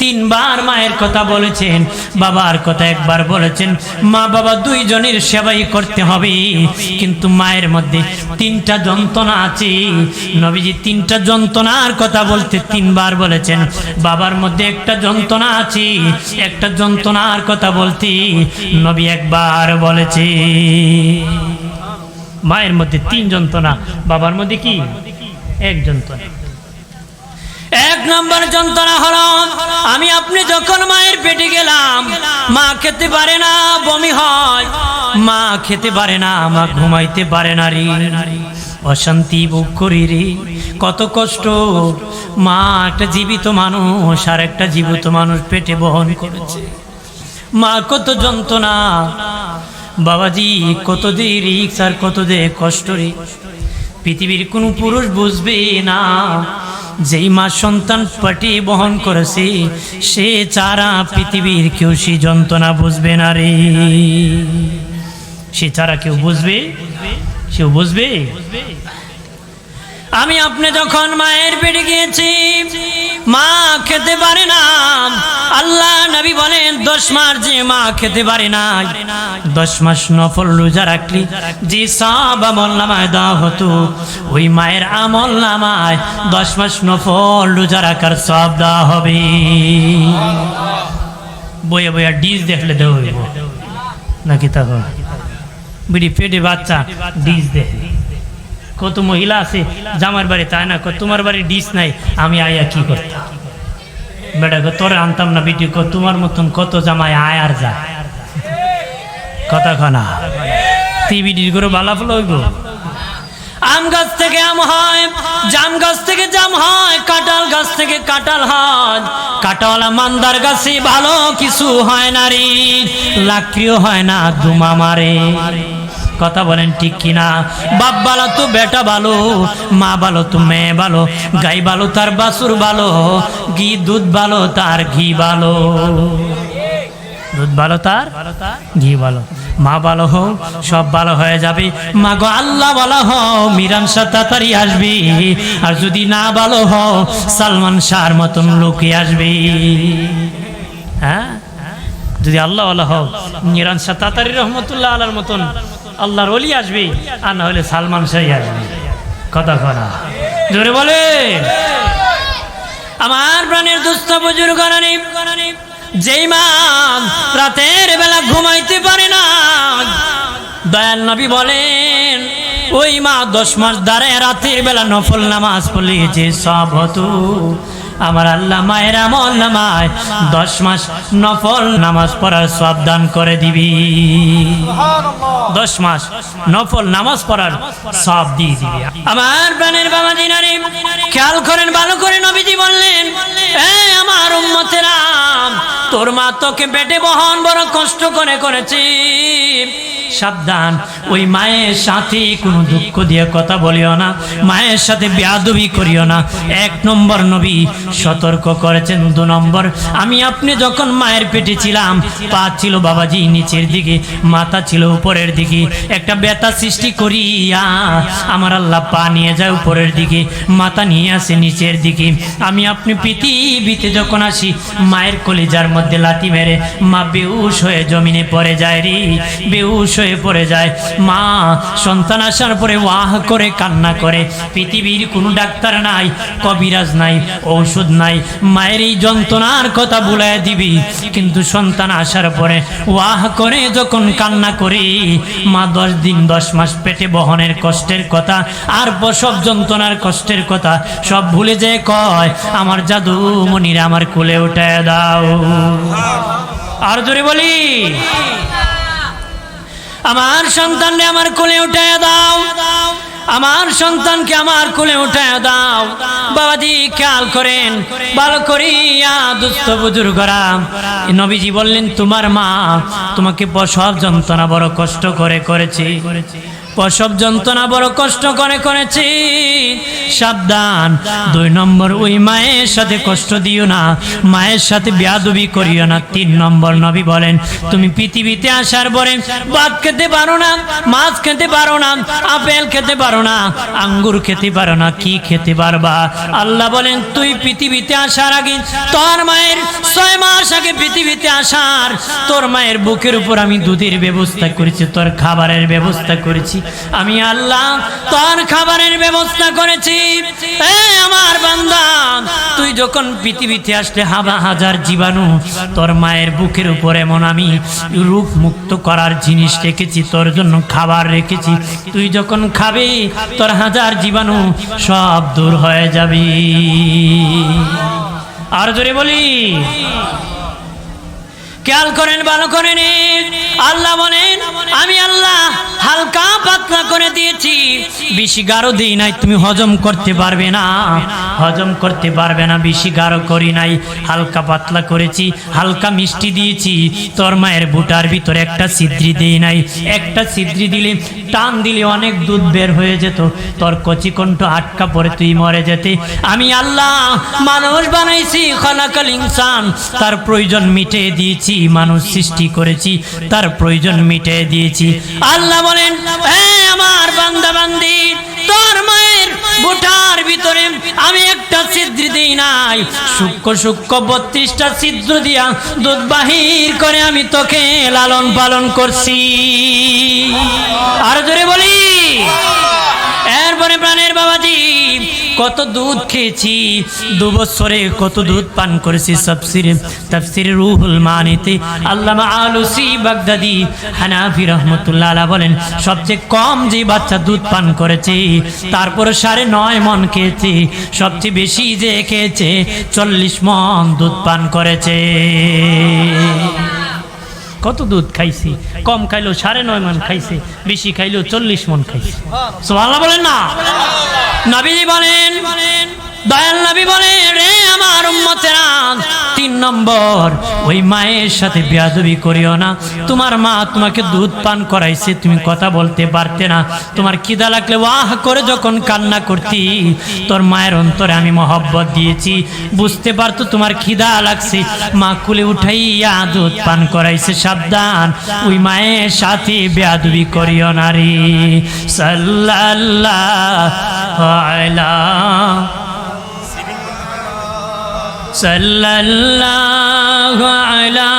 তিনবার মায়ের কথা বলেছেন, বাবার কথা একবার বলেছেন। মা বাবা দুইজনের সেবাই করতে হবে, কিন্তু মায়ের মধ্যে তিনটা যন্ত্রণা আছে। নবীজি তিনটা যন্ত্রণার কথা বলতে তিনবার বলেছেন, বাবার মধ্যে একটা যন্ত্রণা আছে, একটা যন্ত্রণার কথা বলতে নবী একবার বলেছে। মায়ের মধ্যে তিন যন্ত্রণা, বাবার মধ্যে কি? এক যন্ত্রণা। এক নম্বর যন্ত্রণা হলো, আমি আপনি যখন মায়ের পেটে গেলাম, মা খেতে পারে না, বমি হয়। মা খেতে পারে না, মা ঘুমাইতে পারে না রে। অশান্তি ভোগ করি রে, কত কষ্ট। মা একটা জীবিত মানুষ, আর একটা জীবিত মানুষ পেটে বহন করেছে। মা কত যন্ত্রণা। বাবাজি, কত দে রিক্স আর কত দে কষ্ট রে। পৃথিবীর কোনো পুরুষ বুঝবে না যেই মা সন্তান পাটি বহন করেছে, সে চারা পৃথিবীর কেউ সে যন্ত্রণা বুঝবে না রে। সে চারা কেউ বুঝবে? কেউ বুঝবে? আমি আপনি যখন মায়ের পেটে গিয়েছি মা খেতে পারে না। আল্লাহ নবী বলেন, দশ মাস যে মা খেতে পারে না। দশ মাস নফল রোজা রাখলি, যে সব আমল নামায় দেওয়া হতো, ওই মায়ের আমল নামায় দশ মাস নফল রোজা রাখার সব দেওয়া হবে। বইয়ে বইয়া ডিস দেখলে হইব। নাকি তখন বিড়ি পেটে বাচ্চা, ডিস দেখে কত মহিলা আছে, জামার বাড়ি তাই না? তোমার বাড়ি ডিস নাই, আমি আয়া কি করতাম? বেটা তোরে আনতাম না বিটি তোমার মতন কত জামাই আয় আর যায়। কথা কনা টিভিডির করে বালাফল হইব? আম গাছ থেকে আম হয়, জাম গাছ থেকে জাম হয়, কাঁঠাল গাছ থেকে কাঁঠাল হয়। কাঁঠাল, মান্দার গাছে ভালো কিছু হয় না রে, লাকড়িও হয় না দুমা মারে। কথা বলেন ঠিক কিনা? বাপ ভালো তো বেটা ভালো, মা ভালো তো মেয়ে ভালো, গাই ভালো তার বাসুর ভালো, ঘি দুধ ভালো তার ঘি ভালো। দুধ ভালো তার ঘি ভালো। মা ভালো হোক, সব ভালো হয়ে যাবে। মা গো আল্লাহ ভালো হও তাড়াতাড়ি আসবি। আর যদি না ভালো হও সালমান শাহর মতন লোকে আসবে। হ্যাঁ? যদি আল্লাহ আল্লাহ মিরান শাহ তাড়াতাড়ি রহমতুল্লাহ আল্লাহর মতন আল্লাহর অলি আসবে আর না হলে সালমান শাহই আসবে। কথা কনা জোরে বলে। আমার প্রাণের দুস্থ বুজুর বুজুর্গ যেই মা রাতের বেলা ঘুমাইতে পারে না, দয়াল নবী বলেন, ওই মা দশ মাস দাঁড়ায় রাতের বেলা নফল নামাজ পড়িয়েছে সব হতো। আমার আল্লাহ মায়ের আমল নামায়। দশ মাস নফল নামাজ পড়ার সব দান করে দিবি। দশ মাস নফল নামাজ পড়ার সব দিয়ে দিবি। আমার প্রাণের বাবা দিনারে খেয়াল করেন ভালো করে নবীজি বললেন আমার উম্মতেরা তোর মা তোকে পেটে বহন বড় কষ্ট করে করেছি। সাবধান। ওই মায়ের সাথে কোনো দুঃখ দিয়ে কথা বলিও না। মায়ের সাথে বেয়াদবি করিও না। এক নম্বর নবী সতর্ক করেছেন দু নম্বর। আমি আপনি যখন মায়ের পেটে ছিলাম, পা ছিল বাবাজি নিচের দিকে, মাথা ছিল উপরের দিকে। একটা ব্যথা সৃষ্টি করিয়া আমার আল্লাহ পা নিয়ে যায় উপরের দিকে, মাথা নিয়ে আসে নিচের দিকে। আমি আপনি পৃথিবীতে যখন আসি, মায়ের কলিজার মধ্যে লাথি মেরে মা বেউস হয়ে জমিনে পড়ে যায় রে। বেউস হয়ে পড়ে যায়। মা, সন্তান আসার পরে ওয়াহ করে, কান্না করে। পৃথিবীর কোনো ডাক্তার নাই, কবিরাজ নাই, ঔষধ নাই। মায়ের এই যন্ত্রণার কথা বলে দিবি। কিন্তু সন্তান আসার পরে ওয়াহ করে, যখন কান্না করি, মা দশ দিন, দশ মাস পেটে বহনের কষ্টের কথা, আর সব যন্ত্রণার কষ্টের কথা, সব ভুলে যে কয়, আমার জাদু মনিরা আমার কোলে উঠায় দাও। আর জোরে বলি। আমার সন্তানকে আমার কোলে উঠায় দাও। আমার সন্তানকে আমার কোলে উঠায় দাও। বাবাজি, খেয়াল করেন, ভালো করিয়া দুস্থ বুজুর্গরা নবীজি বললেন, তোমার মা তোমাকে প্রসব যন্ত্রণা বড় কষ্ট করে করেছে। প্রসব যন্ত্রণা বড় কষ্ট করে করেছি। সাবধান। দুই নম্বর, ওই মায়ের সাথে কষ্ট দিও না। মায়ের সাথে বেয়াদবি করিও না। তিন নম্বর, নবী বলেন, তুমি পৃথিবীতে আসার পরে ভাত খেতে পারো না, মাছ খেতে পারো না, আপেল খেতে পারো না, আঙ্গুর খেতে পারো না, কি খেতে পারবা? আল্লাহ বলেন, তুই পৃথিবীতে আসার আগে, তোর মায়ের ছয় মাস আগে পৃথিবীতে আসার, তোর মায়ের বুকের উপর আমি দুধের ব্যবস্থা করেছি, তোর খাবারের ব্যবস্থা করেছি। আমি আল্লাহ তোর খাবারের ব্যবস্থা করেছি। আমার বান্দা, তুই যখন পৃথিবীতে আসলে হাবা হাজার জীবাণু, তোর মায়ের বুকের উপর এমন আমি রূপ মুক্ত করার জিনিস রেখেছি, তোর জন্য খাবার রেখেছি। তুই যখন খাবি, তোর হাজার জীবাণু সব দূর হয়ে যাবে। আর জোরে বলি খেয়াল করেন, ভালো করে নিন। আল্লাহ বলেন, আমি আল্লাহ হালকা পাতলা করে দিয়েছি। বেশি গাঢ় দিই নাই, তুমি হজম করতে পারবে না। হজম করতে পারবে না, বেশি গাঢ় করি নাই। হালকা পাতলা করেছি, হালকা মিষ্টি দিয়েছি। তোর মায়ের বুটার ভিতরে একটা ছিদ্রি দিই নাই। একটা ছিদ্রি দিলে, টান দিলে অনেক দুধ বের হয়ে যেত। তোর কচি কণ্ঠ আটকা পড়ে, তুই মরে যেতে। আমি আল্লাহ মানুষ বানাইছি, খলাকাল ইনসান। তার প্রয়োজন মিটে দিয়েছি। মানুষ সৃষ্টি করেছি, তার প্রয়োজন মিটে দিয়েছি। আল্লাহ বলেন হ্যাঁ আমার বান্দা বান্দি, তোর মায়ের বুটার ভিতরে আমি একটা ছিদ্র দিই নাই। সূক্ষ্ম সূক্ষ্ম বত্রিশটা ছিদ্র দিয়া দুধ বাহির করে আমি তোকে লালন পালন করছি। আর জোরে বলি। এরপরে প্রাণের বাবাজি কত দুধ খেয়েছি? দু বছরে কত দুধ পান করেছি সবসিরে। তাফসিরে রুহুল মানিতে আল্লামা আলুসি বাগদাদি হানাফি রহমতুল্লাহ বলেন, সবচেয়ে কম যে বাচ্চা দুধ পান করেছে, তারপর সাড়ে নয় মন খেয়েছে, সবচেয়ে বেশি যে খেয়েছে, চল্লিশ মন দুধ পান করেছে। কত দুধ খাইছি? কম খাইলো সাড়ে নয় মন খাইছে, বেশি খাইলো চল্লিশ মন খাইছে। সোহাল্লাহ বলেন না। নবীজি বলেন দয়াল বলেন রে আমার উম্মতেরা, তিন নম্বর, ওই মায়ের সাথে বেয়াদবি করিও না। তোমার মা তোমাকে দুধ পান করাইছে, তুমি কথা বলতে পারতে না। তোমার খিদা লাগলে ওয়াহ করে যখন কান্না করতি, তোর মায়ের অন্তরে আমি মহব্বত দিয়েছি। বুঝতে পারতো তোমার খিদা লাগছে। মা কুলে উঠাইয়া দুধ পান করাইছে, সাবধান। ওই মায়ের সাথে বেয়াদবি করিও না রে। সাল্লাল্লাহু আলা সাল্লাল্লাহু আলা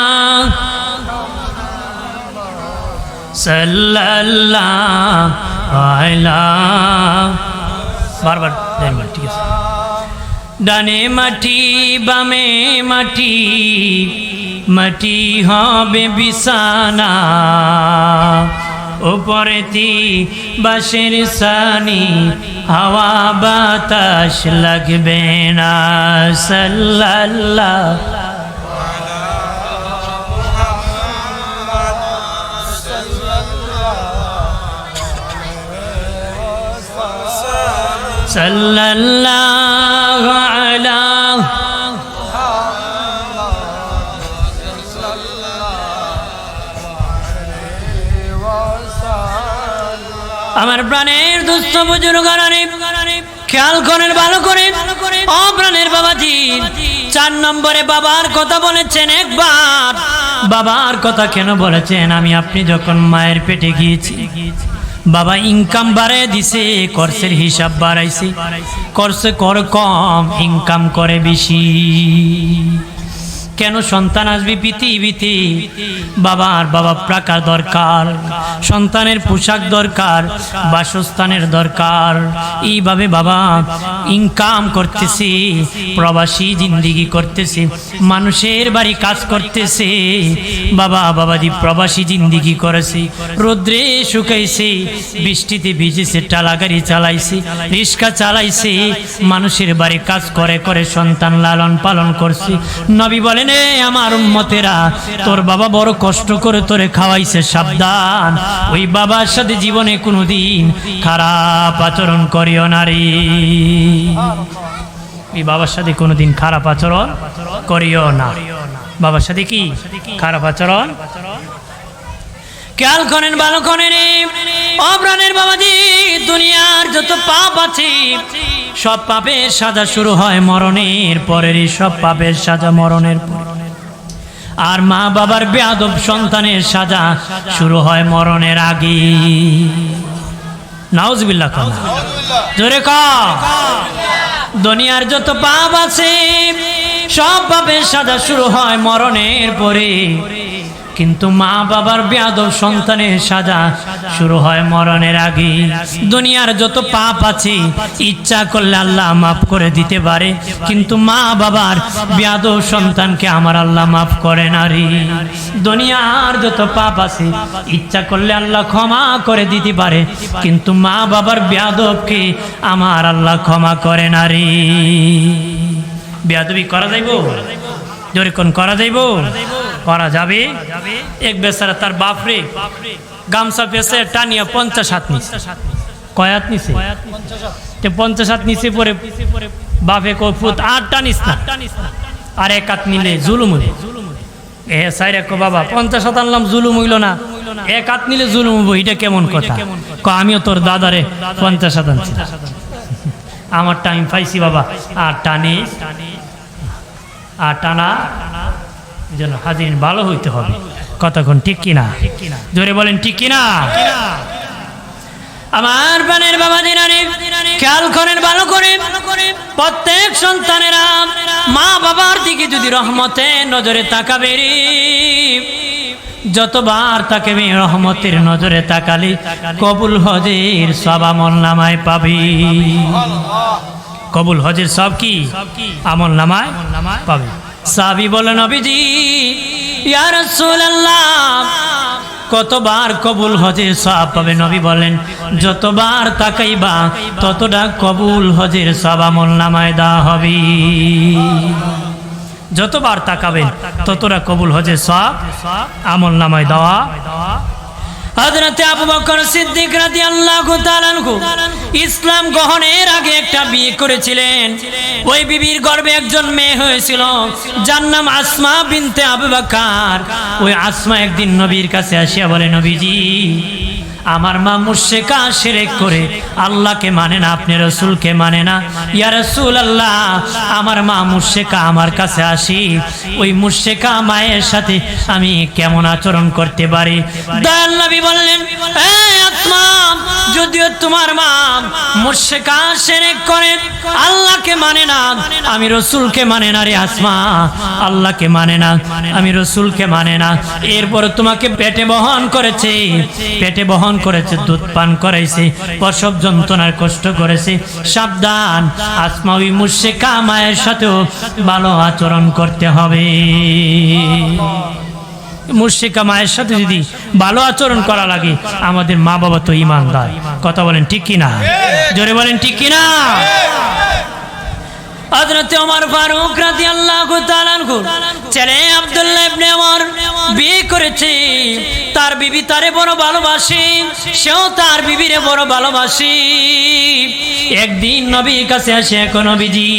সাল্লাল্লাহু আলা বারবার দেখবেন ঠিক আছে। ডানে মাটি, বামে মাটি মাটি হবে বিছানা। ওপরেতি বাঁশের সানি হাওয়া বাতাস লাগবে না। সাল্লাল্লাহ। সাল্লাল্লাহু। আমার প্রাণের দুস্থ বুজুর্গ খেয়াল করেন, ভালো করে। ও প্রাণের বাবাজি, চার নম্বরে বাবার কথা বলেছেন একবার। বাবার কথা কেন বলেছেন? আমি, আপনি যখন মায়ের পেটে গিয়েছি, বাবা ইনকাম বাড়ায় দিছে খরচের হিসাব বাড়াইছে। খরচে কর কম ইনকাম করে বেশি। কেন সন্তান আসবে পৃথিবীতে? বাবার বাবা প্রাকার দরকার, সন্তানের পোশাক দরকার, বাসস্থানের দরকার। এইভাবে বাবা ইনকাম করতেছে, প্রবাসী জিন্দিগি করতেছে, মানুষের বাড়ি কাজ করতেছে। বাবা বাবাদি প্রবাসী জিন্দিগি করেছে, রোদ্রে শুকাইছে, বৃষ্টিতে ভিজেছে টালা গাড়ি চালাইছে, রিক্সা চালাইছে। মানুষের বাড়ি কাজ করে করে সন্তান লালন পালন করছে। নবী বলেন এ আমার উম্মতেরা, তোর বাবা বড় কষ্ট করে তোরে খাওয়াইছে, সাবধান। ওই বাবার সাথে জীবনে কোনোদিন খারাপ আচরণ করিও নারী ওই বাবার সাথে কোনোদিন খারাপ আচরণ করিও না। বাবার সাথে কি? খারাপ আচরণ খেয়াল করেন, ভালো করেন। অপ্রাণের বাবাজি, দুনিয়ার যত পাপ আছে, সব পাপের সাজা শুরু হয় মরণের পরেরই, সব পাপের সাজা মরণের পর। আর মা বাবার বেয়াদব সন্তানের সাজা শুরু হয় মরণের আগে নাউজবিল্লাহ কম জোরে ক। দুনিয়ার যত পাপ আছে, সব পাপের সাজা শুরু হয় মরণের পরে। কিন্তু মা বাবার বেয়াদব সন্তানের সাজা শুরু হয় মরণের আগে দুনিয়ার যত পাপ আছে, ইচ্ছা করলে আল্লাহ মাফ করে দিতে পারে। কিন্তু মা বাবার বেয়াদব সন্তানকে আমার আল্লাহ মাফ করে না রে। দুনিয়ার যত পাপ আছে, ইচ্ছা করলে আল্লাহ ক্ষমা করে দিতে পারে। কিন্তু মা বাবার বেয়াদবকে আমার আল্লাহ ক্ষমা করে না রে। করা যাইব? জোরে কোন, করা যাইব? করা যাবে। এক বেচারা তার বাপরে গামছা পেছে টানিয়া পঞ্চাশ হাত নিছে। কয়াত নিছে? তে পঞ্চাশ হাত নিচে পরে বাপে কো ফুত, আর টানিস না। আর এক হাত নিলে জুলুম এ সাইরে কো বাবা, পঞ্চাশ হাত আনলাম, জুলুম হইল না। এক হাত নিলে জুলুম হইব, এটা কেমন কথা? ক আমিও তোর দাদারে পঞ্চাশ হাত আনছি। আমার টাইম পাইছি, বাবা। আর টানি আর টানা। যেন হাজির ভালো হইতে হবে। কতক্ষণ ঠিক কিনা? জোরে বলেন, ঠিক কিনা? আমার বানের বাবা দিনারে, খেয়াল করেন, ভালো করে প্রত্যেক সন্তানেরা মা বাবার দিকে যদি রহমতে নজরে তাকাবে যতবার তাকে রহমতের নজরে তাকালে কবুল হজের সব আমল নামায় পাবি। কবুল হজের সব কি? আমল নামায় পাবে। সাবি বলেন নবীজি ইয়ার কতবার কবুল হজের সব পাবে? নবী বলেন যতবার তাকাইবা, ততটা কবুল হজের সব আমল নামায় দেওয়া হবে। যতবার তাকাবেন, ততটা কবুল হজের সব আমল নামায় দেওয়া হযরতে আবু বকর সিদ্দিক রাদিয়াল্লাহু আল্লাহ ইসলাম গ্রহণের আগে একটা বিয়ে করেছিলেন। ওই বিবির গর্বে একজন মেয়ে হয়েছিল, যার নাম আসমা বিনতে আবু বকর। ওই আসমা একদিন নবীর কাছে আসিয়া বলে, নবীজি আমার মা মুর্শেকা সেরেক করে। আল্লাহকে মানে না, আপনি রসুলকে মানে না। ইয়া রসুল আল্লাহ আমার মা মুর্শেকা আমার কাছে আসি। ওই মুর্শেকা মায়ের সাথে আমি কেমন আচরণ করতে পারি? দয়াল বললেন যদিও তোমার মা মুর্শেকা সেরেক করে, আল্লাহকে মানে না, আমি রসুলকে মানে না রে আসমা, আল্লাহকে মানে না, আমি রসুলকে মানে না। এরপর তোমাকে পেটে বহন করেছে। পেটে বহন করেছে, দুধ পান করাইছে, প্রসব যন্ত্রণার কষ্ট করেছে। সাবধান আসমা ওই মুর্শেকা মায়ের সাথেও ভালো আচরণ করতে হবে। মুর্শিকা মায়ের সাথে যদি ভালো আচরণ করা লাগে, আমাদের মা বাবা তো ইমানদার। কথা বলেন ঠিক কিনা? জোরে বলেন ঠিক কিনা? হযরতে ওমর ফারুক রাদিয়াল্লাহু তাআলা আনহু ছেলে আব্দুল্লাহ বিয়ে করেছে, তার বিবি তারে বড় ভালোবাসে, সেও তার বিবিরে বড় ভালোবাসে। একদিন নবীর কাছে আসে এক নবীজি,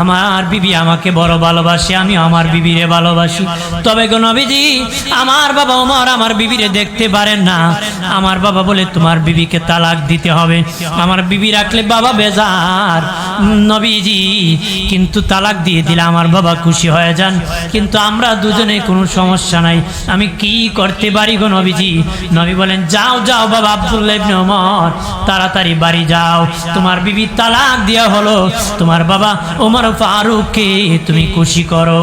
আমার বিবি আমাকে বড় ভালোবাসে আমি আমার বিবিরে ভালোবাসি। তবে গো নবীজি, আমার বাবা ওমর আমার বিবিরে দেখতে পারেন না। আমার বাবা বলে, তোমার বিবিকে তালাক দিতে হবে। আমার বিবি রাখলে বাবা বেজার। নবীজি, কিন্তু তালাক দিয়ে দিলে আমার বাবা খুশি হয়ে যান। কিন্তু আমরা দুজনে কোনো সমস্যা নাই। আমি কি করতে পারি গো নবীজি? নবী বলেন, যাও যাও বাবা আব্দুল্লাহ ইবনে ওমর, তাড়াতাড়ি বাড়ি যাও। তোমার বিবি তালাক দেওয়া হলো। তোমার বাবা ওমর ফারুককে তুমি খুশি করো।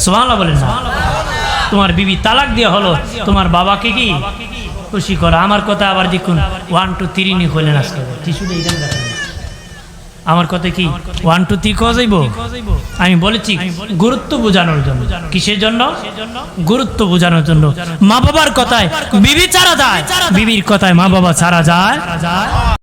সুবহানাল্লাহ বলেন না। তোমার বিবি তালাক দেওয়া হলো। তোমার বাবাকে কি? খুশি করো। আমার কথা আবার দেখুন। ওয়ান টু থ্রি নি হলেন আজকে। টিস্যুটা এখানে রাখেন আমার কথা কি? ওয়ান টু থ্রি কয়া যাইব? আমি বলেছি গুরুত্ব বোঝানোর জন্য। কিসের জন্য? গুরুত্ব বোঝানোর জন্য। মা বাবার কথায় বিবি ছাড়া যায়। বিবির কথায় মা বাবা ছাড়া যায়।